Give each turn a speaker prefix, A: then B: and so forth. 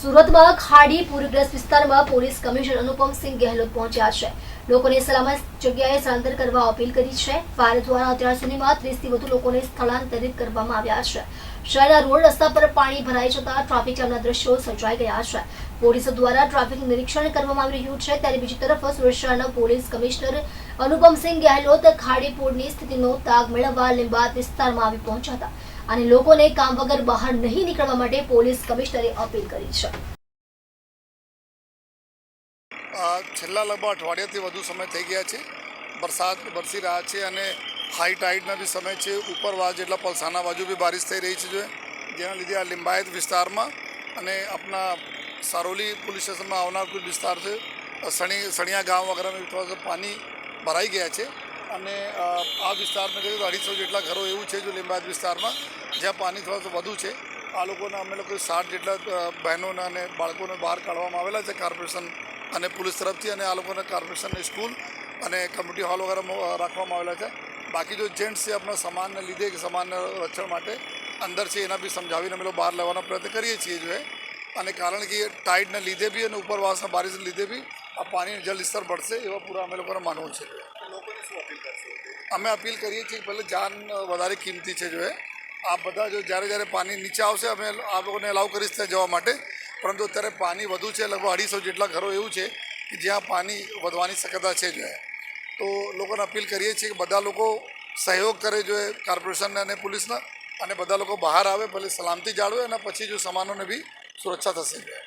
A: સુરતમાં ખાડી, પૂરગ્રસ્ત વિસ્તારમાં પોલીસ કમિશનર અનુપમસિંહ ગેહલોત પહોંચ્યા છે. લોકોને સલામત જગ્યાએ સ્થળાંતર કરવા અપીલ કરી છે. ફાયર દ્વારા અત્યાર સુધીમાં ત્રીસથી વધુ લોકોને સ્થળાંતરિત કરવામાં આવ્યા છે. શહેરના રોડ રસ્તા પર પાણી ભરાઈ જતા ટ્રાફિક જામના દ્રશ્યો સર્જાઈ ગયા છે. પોલીસ દ્વારા ટ્રાફિક નિરીક્ષણ કરવામાં આવી રહ્યું છે. ત્યારે બીજી તરફ સુરત પોલીસ કમિશનર અનુપમસિંહ ગેહલોત ખાડીપુરની સ્થિતિનો તાગ મેળવવા લીંબાત વિસ્તારમાં આવી પહોંચ્યા હતા. અને લોકોને કામ વગર બહાર નહીં નીકળવા માટે પોલીસ કમિશનરે અપીલ કરી છે.
B: છેલ્લા લગભગ અઠવાડિયાથી વધુ સમય થઈ ગયા છે. વરસાદ વરસી રહ્યા છે અને હાઈ ટાઈડના બી સમય છે. ઉપરવાસ જેટલા પલસાના બાજુ બી બારિશ થઈ રહી છે જો જેના લીધે આ લિંબાયત વિસ્તારમાં અને આપણા સારોલી પોલીસ સ્ટેશનમાં આવનાર કોઈ વિસ્તાર છે સણી સણિયા ગામ વગેરેમાં થોડા પાણી ભરાઈ ગયા છે. અને આ વિસ્તારમાં જોઈએ તો અઢીસો જેટલા ઘરો એવું છે જો લિંબાયત વિસ્તારમાં, જ્યાં પાણી થોડા વધુ છે. આ લોકોને અમે લોકો સાઠ જેટલા બહેનોને અને બાળકોને બહાર કાઢવામાં આવેલા છે કોર્પોરેશન અને પોલીસ તરફથી અને આ લોકોને કોર્પોરેશનની સ્કૂલ અને કમ્યુનિટી હોલ વગેરે રાખવામાં આવેલા છે. બાકી જો જેન્ટ્સ છે આપણા સમાનને લીધે કે સમાનના રક્ષણ માટે, અંદર છે એના બી સમજાવીને અમે લોકો બહાર લેવાનો પ્રયત્ન કરીએ છીએ જો અને કારણ કે ટાઈડને લીધે બી અને ઉપરવાસના બારિશને લીધે બી આ પાણીનું જલ સ્તર बढ़શે એવા પૂરા અમે લોકોને માનવું છે. અમે અપીલ કરીએ છીએ કે ભલે જાન વધારે કિંમતી છે જો એ. આ બધા જો જ્યારે જ્યારે પાણી નીચે આવશે અમે આ લોકોને અલાઉ કરીશ ત્યાં જવા માટે. પરંતુ અત્યારે પાણી વધુ છે લગભગ અઢીસો જેટલા ઘરો એવું છે કે જ્યાં પાણી વધવાની શક્યતા છે જો તો લોકોને અપીલ કરીએ છીએ કે બધા લોકો સહયોગ કરે જો કોર્પોરેશનને અને પોલીસના અને બધા લોકો બહાર આવે ભલે સલામતી જાળવે અને પછી જો સામાનોને બી સુરક્ષા થશે જો એ